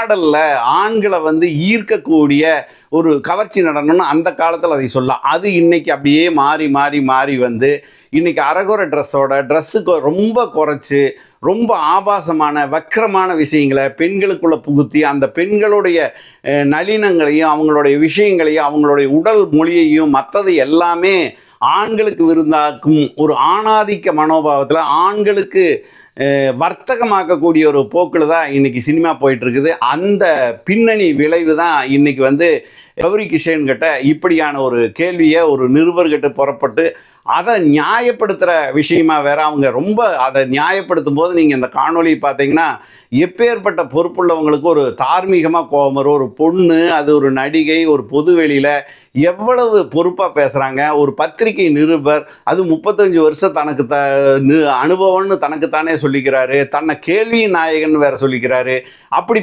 ஆடலில் ஆண்களை வந்து ஈர்க்கக்கூடிய ஒரு கவர்ச்சி நடனம்னு அந்த காலத்தில் அதை சொல்லலாம். அது இன்னைக்கு அப்படியே மாறி மாறி மாறி வந்து இன்னைக்கு அரகுர ட்ரெஸ்ஸோட ட்ரெஸ்ஸுக்கு ரொம்ப குறைச்சி ரொம்ப ஆபாசமான வக்கரமான விஷயங்களை பெண்களுக்குள்ளே புகுத்தி அந்த பெண்களுடைய நளினங்களையும் அவங்களுடைய விஷயங்களையும் அவங்களுடைய உடல் மொழியையும் மற்றது எல்லாமே ஆண்களுக்கு விருந்தாக்கும் ஒரு ஆணாதிக்க மனோபாவத்தில் ஆண்களுக்கு வர்த்தகமாக்கக்கூடிய ஒரு போக்கில் தான் இன்றைக்கி சினிமா போயிட்டுருக்குது அந்த பின்னணி விளைவு தான் இன்றைக்கி வந்து கௌரி கிஷன் கிட்ட இப்படியான ஒரு கேள்வியை ஒரு நிருபர்கிட்ட புறப்பட்டு அதை நியாயப்படுத்துகிற விஷயமா வேற அவங்க ரொம்ப அதை நியாயப்படுத்தும் போது நீங்கள் இந்த காணொலி பார்த்தீங்கன்னா எப்பேற்பட்ட பொறுப்புள்ளவங்களுக்கு ஒரு தார்மீகமாக கோபம் வரும். ஒரு பொண்ணு அது ஒரு நடிகை ஒரு பொது வெளியில் எவ்வளவு பொறுப்பாக பேசுகிறாங்க ஒரு பத்திரிகை நிருபர் அது முப்பத்தஞ்சு வருஷம் தனக்கு த அனுபவம்னு தனக்குத்தானே சொல்லிக்கிறாரு. தன்னை கேள்வியின் நாயகன் வேற சொல்லிக்கிறாரு. அப்படி